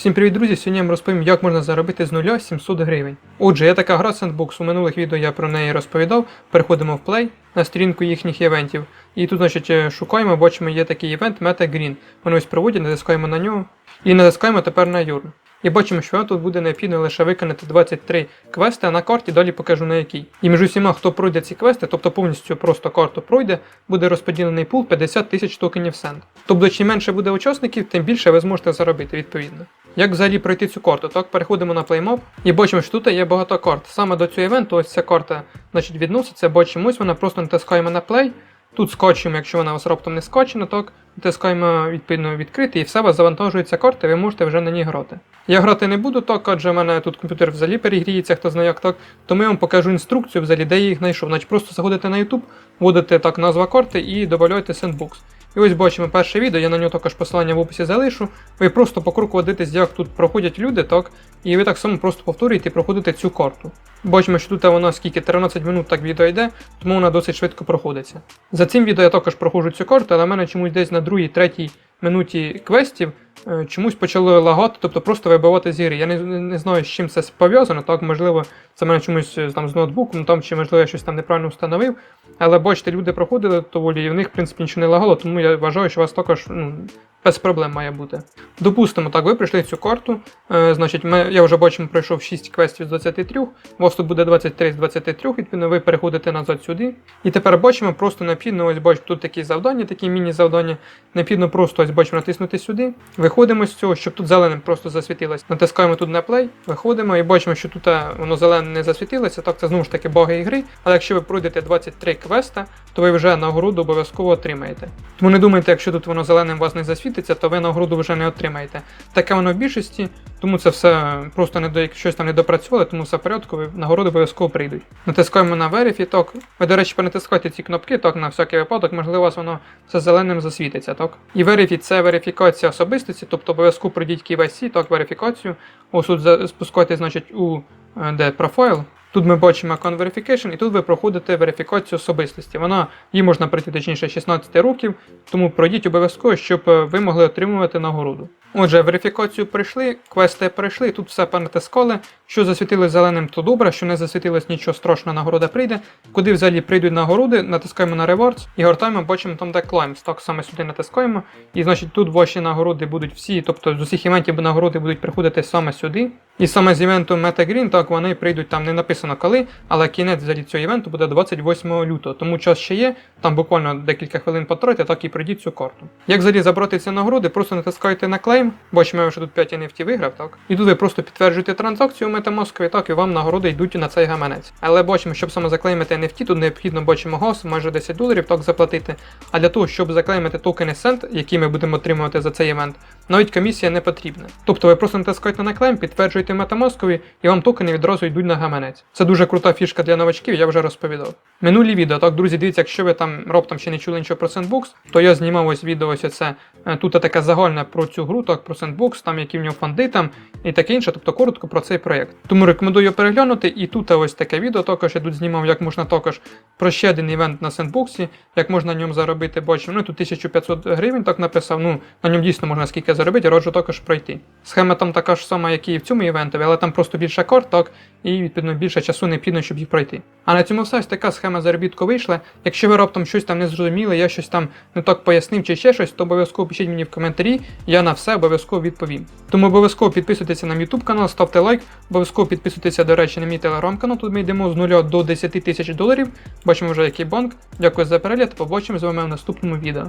Всім привіт, друзі! Сьогодні я вам розповім, як можна заробити з нуля 700 гривень. Отже, є така гра Sandbox, у минулих відео я про неї розповідав. Переходимо в Play на сторінку їхніх івентів. І тут, значить, е, шукаємо, бачимо, є такий івент Meta Green. Вони ось проводять, натискаємо на нього і натискаємо тепер на Юрн. І бачимо, що тут буде необхідно лише виконати 23 квести, а на карті далі покажу на якій. І між усіма, хто пройде ці квести, тобто повністю просто карту пройде, буде розподілений пул 50 тисяч токенів сенд. Тобто, чим менше буде учасників, тим більше ви зможете заробити відповідно. Як взагалі пройти цю карту? Так, переходимо на PlayMob і бачимо, що тут є багато карт. Саме до цього івенту, ось ця карта значить, відноситься, бачимо, ось вона просто натискаємо на Play. Тут скачуємо, якщо вона у вас раптом не скачена, так натискаємо відповідно відкрити і все вас завантажується карта, ви можете вже на ній грати. Я грати не буду так, адже в мене тут комп'ютер взагалі перегріється, хто знає як так. Тому я вам покажу інструкцію взагалі, де я їх знайшов. Значить, просто заходите на YouTube, вводите так назва карти і додаєте Sandbox. І ось бачимо перше відео, я на нього також посилання в описі залишу. Ви просто по кругу дивитесь, як тут проходять люди, так? І ви так само просто повторюєте і проходите цю карту. Бачимо, що тут вона скільки 13 минут так відео йде, тому вона досить швидко проходиться. За цим відео я також проходжу цю карту, але в мене чомусь десь на другій, третій минуті квестів чомусь почали лагати, тобто просто вибивати з ігри. Я не, не, знаю, з чим це пов'язано, так, можливо, це мене чомусь е, там з ноутбуком, там чи можливо я щось там неправильно встановив. Але бачите, люди проходили доволі, і в них, в принципі, нічого не лагало, тому я вважаю, що у вас також ну, без проблем має бути. Допустимо, так, ви прийшли цю карту. Е, значить, ми, я вже бачимо, пройшов 6 квестів з 23. У тут буде 23 з 23, відповідно, ви переходите назад сюди. І тепер бачимо, просто необхідно, ось бачимо, тут такі завдання, такі міні-завдання. Необхідно просто ось бачимо натиснути сюди. Виходимо з цього, щоб тут зеленим просто засвітилось. Натискаємо тут на play, виходимо і бачимо, що тут е, воно зелене не засвітилося. Так, це знову ж таки баги ігри. Але якщо ви пройдете 23 квеста, то ви вже нагороду обов'язково отримаєте. Тому не думайте, якщо тут воно зеленим вас не засвітиться, то ви нагороду вже не отримаєте. Таке воно в більшості, тому це все просто не до щось там не допрацювали, тому все в порядку, нагороди обов'язково прийдуть. Натискаємо на Verify, так. Ви, до речі, перетискайте ці кнопки, так, на всякий випадок, можливо, у вас воно все зеленим засвітиться, так. І Verify це верифікація особистості, тобто обов'язково пройдіть KYC, так, верифікацію. Ось тут спускайте, значить, у е, де профайл. Тут ми бачимо Account Verification, і тут ви проходите верифікацію особистості. Вона її можна пройти точніше 16 років, тому пройдіть обов'язково, щоб е, ви могли отримувати нагороду. Отже, верифікацію пройшли, квести пройшли, тут все понатискали. Що засвітилось зеленим, то добре, що не засвітилось нічого страшного, нагорода прийде. Куди взагалі прийдуть нагороди, натискаємо на Rewards і гортаємо, бачимо там, де Climbs. Так саме сюди натискаємо. І значить тут ваші нагороди будуть всі, тобто з усіх івентів нагороди будуть приходити саме сюди. І саме з івенту MetaGreen, так вони прийдуть там не написано коли, але кінець взагалі цього івенту буде 28 лютого. Тому час ще є, там буквально декілька хвилин потратите, так і пройдіть цю карту. Як взагалі забрати ці нагороди, просто натискаєте на клейм, бачимо, що тут 5 NFT виграв, так? І тут ви просто підтверджуєте транзакцію у MetaMask, і так і вам нагороди йдуть на цей гаманець. Але бачимо, щоб саме заклеймити NFT, тут необхідно бачимо газ, майже 10 доларів так заплатити. А для того, щоб заклеймити токени Send, які ми будемо отримувати за цей івент, навіть комісія не потрібна. Тобто ви просто натискаєте на клейм, підтверджуєте метамаскові, і вам токени відразу йдуть на гаманець. Це дуже крута фішка для новачків, я вже розповідав. Минулі відео, так, друзі, дивіться, якщо ви там раптом ще не чули нічого про Sandbox, то я знімав ось відео ось це. е, Тут таке загальне про цю гру, так, про Sandbox, там які в нього фонди там і таке інше, тобто коротко про цей проєкт. Тому рекомендую переглянути. І тут ось таке відео також я тут знімав, як можна також про ще один івент на Sandbox, як можна на ньому заробити, бачимо. Ну тут 1500 гривень так написав. Ну на ньому дійсно можна скільки заробити, раджу також пройти. Схема там така ж сама, як і в цьому івентові, але там просто більше карт, так, і відповідно більше часу необхідно, щоб їх пройти. А на цьому все ось така схема заробітку вийшла. Якщо ви раптом щось там не зрозуміли, я щось там не так пояснив чи ще щось, то обов'язково пишіть мені в коментарі, я на все обов'язково відповім. Тому обов'язково підписуйтеся на мій YouTube канал, ставте лайк, обов'язково підписуйтеся, до речі, на мій телеграм-канал. Тут ми йдемо з 0 до 10 тисяч доларів. Бачимо вже який банк. Дякую за перегляд, побачимо з вами в наступному відео.